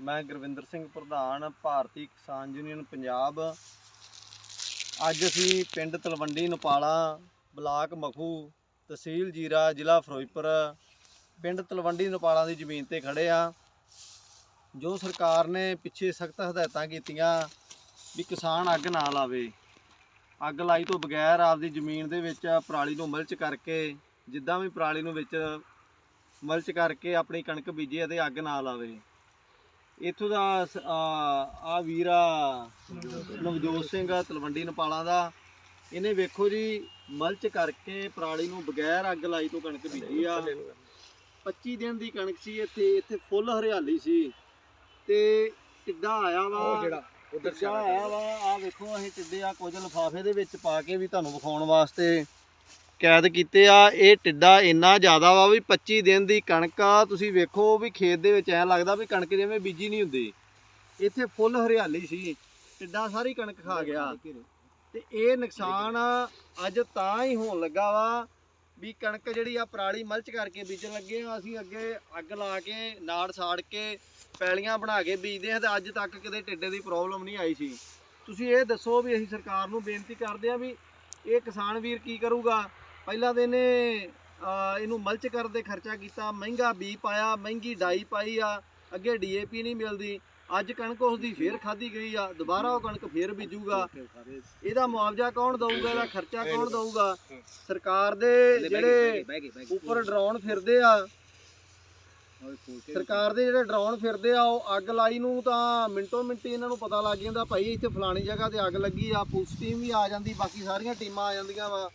ਮੈਂ ਗੁਰਵਿੰਦਰ ਸਿੰਘ ਪ੍ਰਧਾਨ, ਭਾਰਤੀ ਕਿਸਾਨ ਯੂਨੀਅਨ ਪੰਜਾਬ। ਅੱਜ ਅਸੀਂ ਪਿੰਡ ਤਲਵੰਡੀ, ਨਪਾਲਾ, ਬਲਾਕ ਮਖੂ ਤਹਿਸੀਲ ਜੀਰਾ, ਜ਼ਿਲ੍ਹਾ ਫਿਰੋਜ਼ਪੁਰ, ਪਿੰਡ ਤਲਵੰਡੀ, ਨਪਾਲਾ ਦੀ ਜ਼ਮੀਨ ਤੇ ਖੜੇ ਆ ਜੋ ਸਰਕਾਰ ਨੇ ਪਿੱਛੇ ਸਖਤ ਹਦਾਇਤਾਂ ਕੀਤੀਆਂ ਵੀ ਕਿਸਾਨ ਅੱਗ ਨਾ ਲਾਵੇ। ਅੱਗ ਲਾਈ ਤੋਂ ਬਗੈਰ ਆਪਦੀ ਜ਼ਮੀਨ ਦੇ ਵਿੱਚ ਪਰਾਲੀ ਨੂੰ ਮਲਚ ਕਰਕੇ, ਜਿੱਦਾਂ ਵੀ ਪਰਾਲੀ ਨੂੰ ਵਿੱਚ ਮਲਚ ਕਰਕੇ ਆਪਣੀ ਕਣਕ ਬੀਜੀ ਅਤੇ ਅੱਗ ਨਾ ਲਾਵੇ। ਇੱਥੋਂ ਦਾ ਆ ਵੀਰਾ ਨਵਜੋਤ ਸਿੰਘ ਤਲਵੰਡੀ ਨਪਾਲਾਂ ਦਾ। ਇਹਨੇ ਵੇਖੋ ਜੀ ਮਲਚ ਕਰਕੇ ਪਰਾਲੀ ਨੂੰ ਬਗੈਰ ਅੱਗ ਲਾਈ ਤੋਂ ਕਣਕ ਬੀਜੀ ਆ। 25 ਦਿਨ ਦੀ ਕਣਕ ਸੀ ਇੱਥੇ ਇੱਥੇ ਫੁੱਲ ਹਰਿਆਲੀ ਸੀ। ਤੇ ਟਿੱਡਾ ਆਇਆ ਵਾ ਟਿੱਡਾ ਆਇਆ ਵਾ ਆ ਵੇਖੋ ਅਸੀਂ ਟਿੱਡੇ ਆ ਕੁਝ ਲਿਫਾਫੇ ਦੇ ਵਿੱਚ ਪਾ ਕੇ ਵੀ ਤੁਹਾਨੂੰ ਵਿਖਾਉਣ ਵਾਸਤੇ। ਕੈਦ ਕੀਤੇ ਆ, ਇਹ ਟਿੱਡਾ ਇੰਨਾ ਜ਼ਿਆਦਾ ਵਾ ਵੀ 25 ਦਿਨ ਦੀ ਕਣਕ ਆ, ਤੁਸੀਂ ਵੇਖੋ ਵੀ ਖੇਤ ਦੇ ਵਿੱਚ ਐ ਲੱਗਦਾ ਵੀ ਕਣਕ ਜਿਵੇਂ ਬੀਜੀ ਨਹੀਂ ਹੁੰਦੀ। ਇੱਥੇ ਫੁੱਲ ਹਰਿਆਲੀ ਸੀ, ਟਿੱਡਾ ਸਾਰੀ ਕਣਕ ਖਾ ਗਿਆ। ਤੇ ਇਹ ਨੁਕਸਾਨ ਅੱਜ ਤਾਂ ਹੀ ਹੋਣ ਲੱਗਾ ਵਾ ਵੀ ਕਣਕ ਜਿਹੜੀ ਆ ਪਰਾਲੀ ਮਲਚ ਕਰਕੇ ਬੀਜਣ ਲੱਗੇ ਆ, ਅਸੀਂ ਅੱਗੇ ਅੱਗ ਲਾ ਕੇ, ਨਾੜ ਸਾੜ ਕੇ, ਪੈਲੀਆਂ ਬਣਾ ਕੇ ਬੀਜਦੇ ਆ ਤੇ ਅੱਜ ਤੱਕ ਕਿਤੇ ਟਿੱਡੇ ਦੀ ਪ੍ਰੋਬਲਮ ਨਹੀਂ ਆਈ ਸੀ। ਤੁਸੀਂ ਇਹ ਦੱਸੋ ਵੀ ਅਸੀਂ ਸਰਕਾਰ ਨੂੰ ਬੇਨਤੀ ਕਰਦੇ ਆ ਵੀ ਇਹ ਕਿਸਾਨ ਵੀਰ ਕੀ ਕਰੂਗਾ? ਪਹਿਲਾਂ ਤਾਂ ਇਹਨੇ ਮਲਚ ਕਰਨ ਦੇ ਖਰਚਾ ਕੀਤਾ ਮਹਿੰਗਾ ਬੀ ਪਾਇਆ ਮਹਿੰਗੀ ਡਾਈ ਪਾਈ ਆ ਅੱਗੇ ਡੀਏਪੀ ਨਹੀਂ ਮਿਲਦੀ। ਅੱਜ ਕਣਕ ਉਸ ਦੀ ਫੇਰ ਖਾਧੀ ਗਈ ਆ ਦੁਬਾਰਾ ਉਹ ਕਣਕ ਫੇਰ ਬੀਜੂਗਾ। ਇਹਦਾ ਮੁਆਵਜ਼ਾ ਕੌਣ ਦਊਗਾ ਇਹਦਾ ਖਰਚਾ ਕੌਣ ਦਊਗਾ? ਸਰਕਾਰ ਦੇ ਜਿਹੜੇ ਉੱਪਰ ਡਰੋਨ ਫਿਰਦੇ ਆ ਸਰਕਾਰ ਦੇ ਜਿਹੜੇ ਡਰੋਨ ਫਿਰਦੇ ਆ ਉਹ ਅੱਗ ਲਾਈ ਨੂੰ ਤਾਂ ਮਿੰਟੋ ਮਿੰਟੀ ਇਹਨਾਂ ਨੂੰ ਪਤਾ ਲੱਗ ਜਾਂਦਾ ਭਾਈ ਇੱਥੇ ਫਲਾਣੀ ਜਗ੍ਹਾ ਤੇ ਅੱਗ ਲੱਗੀ ਆ ਪੁਲਿਸ ਟੀਮ ਵੀ ਆ ਜਾਂਦੀ ਬਾਕੀ ਸਾਰੀਆਂ ਟੀਮਾਂ ਆ ਜਾਂਦੀਆਂ ਵਾ।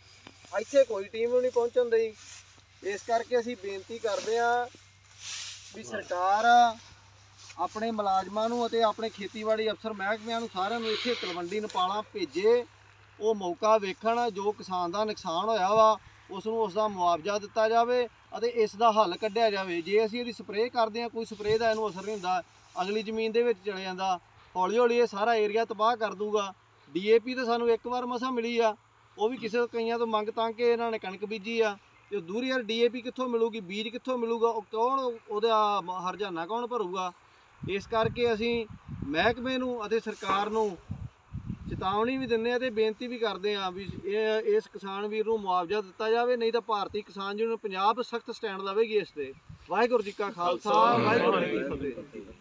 ਇੱਥੇ ਕੋਈ ਟੀਮ ਵੀ ਨਹੀਂ ਪਹੁੰਚਣ ਦਈ। ਇਸ ਕਰਕੇ ਅਸੀਂ ਬੇਨਤੀ ਕਰਦੇ ਆ ਵੀ ਸਰਕਾਰ ਆਪਣੇ ਮੁਲਾਜ਼ਮਾਂ ਨੂੰ ਅਤੇ ਆਪਣੇ ਖੇਤੀਬਾੜੀ ਅਫਸਰ ਮਹਿਕਮਿਆਂ ਨੂੰ ਸਾਰਿਆਂ ਨੂੰ ਇੱਥੇ ਤਲਵੰਡੀ ਨਪਾਲਾ ਭੇਜੇ। ਉਹ ਮੌਕਾ ਵੇਖਣ ਜੋ ਕਿਸਾਨ ਦਾ ਨੁਕਸਾਨ ਹੋਇਆ ਵਾ, ਉਸ ਨੂੰ ਉਸ ਦਾ ਮੁਆਵਜ਼ਾ ਦਿੱਤਾ ਜਾਵੇ ਅਤੇ ਇਸ ਦਾ ਹੱਲ ਕੱਢਿਆ ਜਾਵੇ। ਜੇ ਅਸੀਂ ਇਹਦੀ ਸਪਰੇਅ ਕਰਦੇ ਹਾਂ, ਕੋਈ ਸਪਰੇਅ ਦਾ ਇਹਨੂੰ ਅਸਰ ਨਹੀਂ ਹੁੰਦਾ। ਅਗਲੀ ਜ਼ਮੀਨ ਦੇ ਵਿੱਚ ਚਲੇ ਜਾਂਦਾ। ਹੌਲੀ ਹੌਲੀ ਇਹ ਸਾਰਾ ਏਰੀਆ ਤਬਾਹ ਕਰ ਦੂਗਾ ਡੀਏਪੀ ਤਾਂ ਸਾਨੂੰ ਇੱਕ ਵਾਰ ਮਸਾ ਮਿਲੀ ਆ। ਉਹ ਵੀ ਕਿਸੇ ਕਈਆਂ ਤੋਂ ਮੰਗ ਤਾਂ ਕਿ ਇਹਨਾਂ ਨੇ ਕਣਕ ਬੀਜੀ ਆ। ਤੇ ਦੂਰੀ ਯਾਰ ਡੀਏਪੀ ਕਿੱਥੋਂ ਮਿਲੂਗੀ, ਬੀਜ ਕਿੱਥੋਂ ਮਿਲੂਗਾ, ਉਹ ਕੌਣ, ਉਹਦਾ ਹਰਜਾਨਾ ਕੌਣ ਭਰੂਗਾ? ਇਸ ਕਰਕੇ ਅਸੀਂ ਮਹਿਕਮੇ ਨੂੰ ਅਤੇ ਸਰਕਾਰ ਨੂੰ ਚੇਤਾਵਨੀ ਵੀ ਦਿੰਦੇ ਆ ਤੇ ਬੇਨਤੀ ਵੀ ਕਰਦੇ ਆ ਵੀ ਇਹ, ਇਸ ਕਿਸਾਨ ਵੀਰ ਨੂੰ ਮੁਆਵਜ਼ਾ ਦਿੱਤਾ ਜਾਵੇ, ਨਹੀਂ ਤਾਂ ਭਾਰਤੀ ਕਿਸਾਨ ਯੂਨੀਅਨ ਪੰਜਾਬ ਸਖਤ ਸਟੈਂਡ ਲਵੇਗੀ ਇਸ ਤੇ। ਵਾਹਿਗੁਰੂ ਜੀ ਕਾ ਖਾਲਸਾ, ਵਾਹਿਗੁਰੂ ਜੀ ਕੀ ਫਤਿਹ।